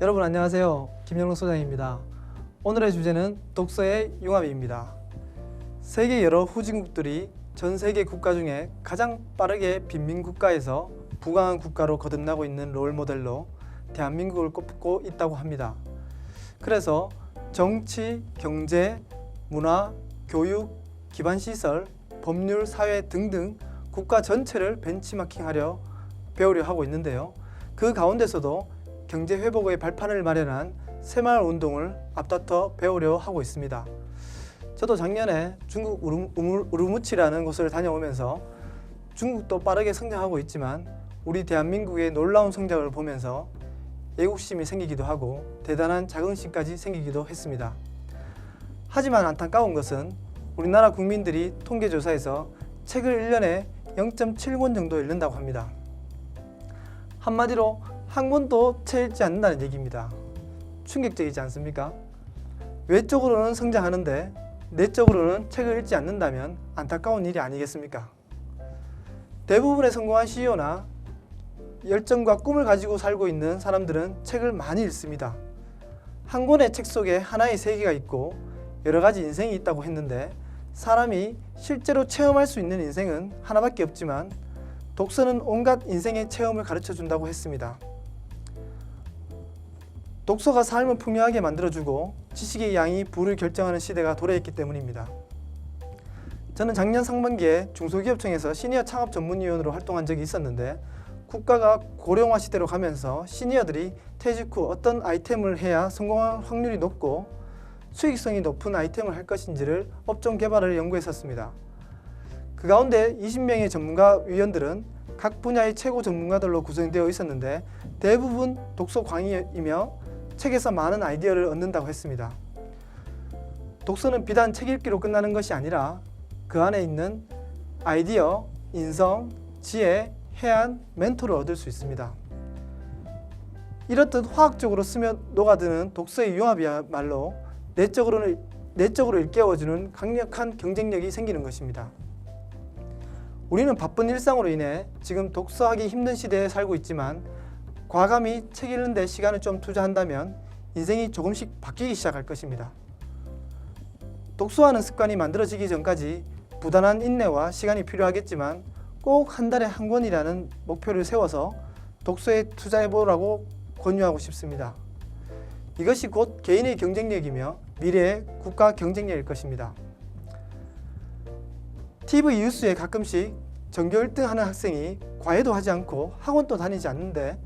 여러분 안녕하세요. 김영록 소장입니다. 오늘의 주제는 독서의 융합입니다. 세계 여러 후진국들이 전 세계 국가 중에 가장 빠르게 빈민 국가에서 부강한 국가로 거듭나고 있는 롤 모델로 대한민국을 꼽고 있다고 합니다. 그래서 정치, 경제, 문화, 교육, 기반 시설, 법률, 사회 등등 국가 전체를 벤치마킹하려 배우려 하고 있는데요. 그 가운데서도 경제 회복의 발판을 마련한 새마을 운동을 앞다퉈 배우려 하고 있습니다. 저도 작년에 중국 우르, 우르- 우르무치라는 곳을 다녀오면서 중국도 빠르게 성장하고 있지만 우리 대한민국의 놀라운 성장을 보면서 애국심이 생기기도 하고 대단한 자긍심까지 생기기도 했습니다. 하지만 안타까운 것은 우리나라 국민들이 통계조사에서 책을 1년에 0.7권 정도 읽는다고 합니다. 한마디로 한 권도 채 읽지 않는다는 얘기입니다. 충격적이지 않습니까? 외적으로는 성장하는데 내적으로는 책을 읽지 않는다면 안타까운 일이 아니겠습니까? 대부분의 성공한 CEO나 열정과 꿈을 가지고 살고 있는 사람들은 책을 많이 읽습니다. 한 권의 책 속에 하나의 세계가 있고 여러 가지 인생이 있다고 했는데 사람이 실제로 체험할 수 있는 인생은 하나밖에 없지만 독서는 온갖 인생의 체험을 가르쳐 준다고 했습니다. 독서가 삶을 풍요하게 만들어주고 지식의 양이 부를 결정하는 시대가 도래했기 때문입니다. 저는 작년 상반기에 중소기업청에서 시니어 창업 전문위원으로 활동한 적이 있었는데 국가가 고령화 시대로 가면서 시니어들이 퇴직 후 어떤 아이템을 해야 성공할 확률이 높고 수익성이 높은 아이템을 할 것인지를 업종 개발을 연구했었습니다. 그 가운데 20명의 전문가 위원들은 각 분야의 최고 전문가들로 구성되어 있었는데 대부분 독서 광이이며 책에서 많은 아이디어를 얻는다고 했습니다. 독서는 비단 책 읽기로 끝나는 것이 아니라 그 안에 있는 아이디어, 인성, 지혜, 해안, 멘토를 얻을 수 있습니다. 이렇듯 화학적으로 스며 녹아드는 독서의 융합이야말로 내적으로는 내적으로 일깨워주는 강력한 경쟁력이 생기는 것입니다. 우리는 바쁜 일상으로 인해 지금 독서하기 힘든 시대에 살고 있지만 과감히 책 읽는 데 시간을 좀 투자한다면 인생이 조금씩 바뀌기 시작할 것입니다. 독서하는 습관이 만들어지기 전까지 부단한 인내와 시간이 필요하겠지만 꼭 한 달에 한 권이라는 목표를 세워서 독서에 투자해 보라고 권유하고 싶습니다. 이것이 곧 개인의 경쟁력이며 미래의 국가 경쟁력일 것입니다. TV 뉴스에 가끔씩 전교 1등 하는 학생이 과외도 하지 않고 학원도 다니지 않는데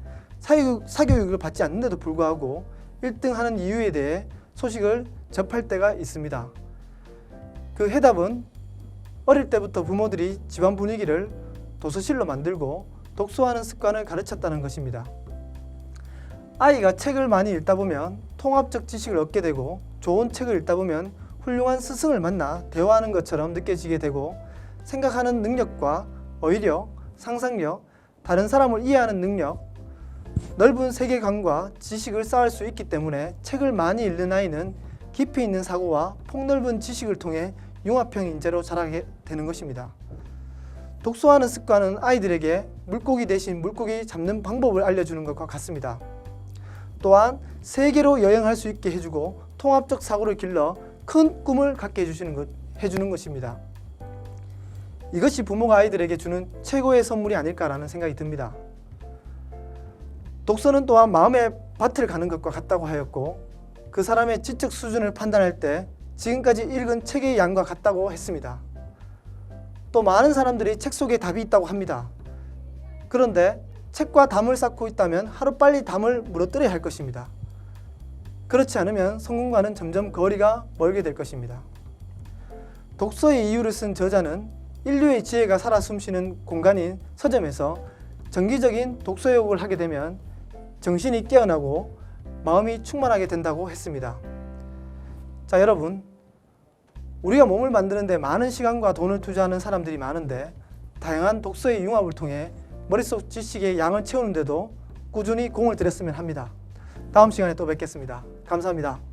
사교육, 사교육을 받지 않는데도 불구하고 1등 하는 이유에 대해 소식을 접할 때가 있습니다. 그 해답은 어릴 때부터 부모들이 집안 분위기를 도서실로 만들고 독서하는 습관을 가르쳤다는 것입니다. 아이가 책을 많이 읽다 보면 통합적 지식을 얻게 되고 좋은 책을 읽다 보면 훌륭한 스승을 만나 대화하는 것처럼 느껴지게 되고 생각하는 능력과 어휘력, 상상력, 다른 사람을 이해하는 능력, 넓은 세계관과 지식을 쌓을 수 있기 때문에 책을 많이 읽는 아이는 깊이 있는 사고와 폭넓은 지식을 통해 융합형 인재로 자라게 되는 것입니다. 독서하는 습관은 아이들에게 물고기 대신 물고기 잡는 방법을 알려주는 것과 같습니다. 또한 세계로 여행할 수 있게 해주고 통합적 사고를 길러 큰 꿈을 갖게 해주시는 것, 해주는 것입니다. 이것이 부모가 아이들에게 주는 최고의 선물이 아닐까라는 생각이 듭니다. 독서는 또한 마음의 밭을 가는 것과 같다고 하였고 그 사람의 지적 수준을 판단할 때 지금까지 읽은 책의 양과 같다고 했습니다. 또 많은 사람들이 책 속에 답이 있다고 합니다. 그런데 책과 담을 쌓고 있다면 하루빨리 담을 무너뜨려야 할 것입니다. 그렇지 않으면 성공과는 점점 거리가 멀게 될 것입니다. 독서의 이유를 쓴 저자는 인류의 지혜가 살아 숨쉬는 공간인 서점에서 정기적인 독서욕을 하게 되면 정신이 깨어나고 마음이 충만하게 된다고 했습니다. 자, 여러분. 우리가 몸을 만드는데 많은 시간과 돈을 투자하는 사람들이 많은데 다양한 독서의 융합을 통해 머릿속 지식의 양을 채우는데도 꾸준히 공을 들였으면 합니다. 다음 시간에 또 뵙겠습니다. 감사합니다.